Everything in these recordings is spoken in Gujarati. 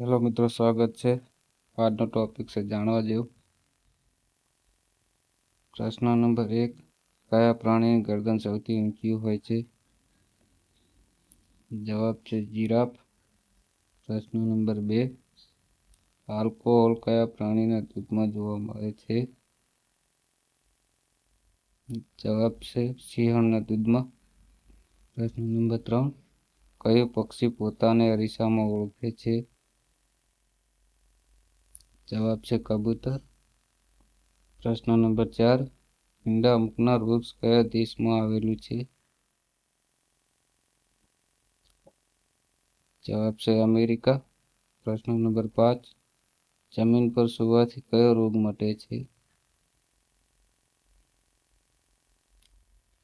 હેલો મિત્રો, સ્વાગત છે. આજનો ટોપિક છે જાણવા જેવું. પ્રશ્ન નંબર એક, કયા પ્રાણીની ગરદન સૌથી ઊંચી હોય છે? જવાબ છે જીરાફ. પ્રશ્ન નંબર બે આલ્કોહોલ કયા પ્રાણીના દૂધમાં જોવા મળે છે? જવાબ છે સિંહણના દૂધમાં. પ્રશ્ન નંબર ત્રણ, કયું પક્ષી પોતાને અરીસામાં ઓળખે છે? જવાબ છે કબૂતર. પ્રશ્ન નંબર ચાર, ઈંડા મૂકનાર વૃક્ષ કયા દેશમાં આવેલું છે? જવાબ છે અમેરિકા. પ્રશ્ન નંબર પાંચ, જમીન પર સુવાથી કયો રોગ મટે છે?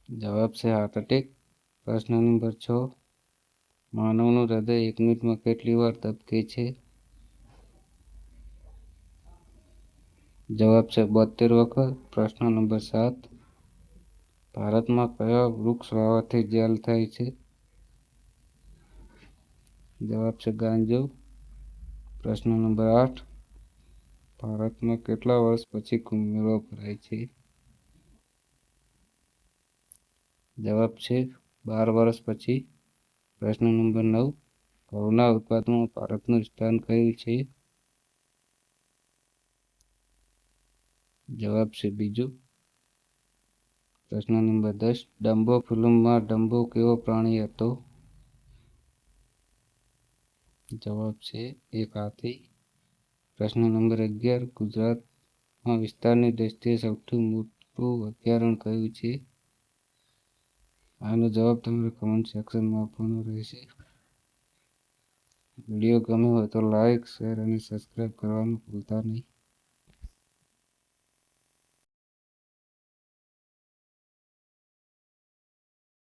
જવાબ છે હાર્ટ એટેક. પ્રશ્ન નંબર છ, માનવનું હૃદય એક મિનિટમાં કેટલી વાર ધબકે છે? જવાબ છે બોતેર વખત. પ્રશ્ન નંબર સાત. ભારતમાં કયા વૃક્ષ વાવવાથી જેલ થાય છે? જવાબ છે ગાંજો. પ્રશ્ન નંબર આઠ. ભારતમાં કેટલા વર્ષ પછી કુંભ ભરાય છે? જવાબ છે બાર વર્ષ પછી. પ્રશ્ન નંબર નવ. ઘઉંના ઉત્પાદનમાં ભારતનું સ્થાન કયું છે? જવાબ છે બીજું. પ્રશ્ન નંબર દસ ડમ્બો ફિલ્મમાં ડમ્બો કેવો પ્રાણી હતો? જવાબ છે એક હાથી. પ્રશ્ન નંબર અગિયાર, ગુજરાતમાં વિસ્તારની દ્રષ્ટિએ સૌથી મોટું અભયારણ્ય કયું છે? આનો જવાબ તમારે કમેન્ટ સેક્શનમાં આપવાનો રહેશે. વીડિયો ગમ્યો હોય તો લાઇક શેર અને સબસ્ક્રાઈબ કરવાનું ભૂલતા નહીં.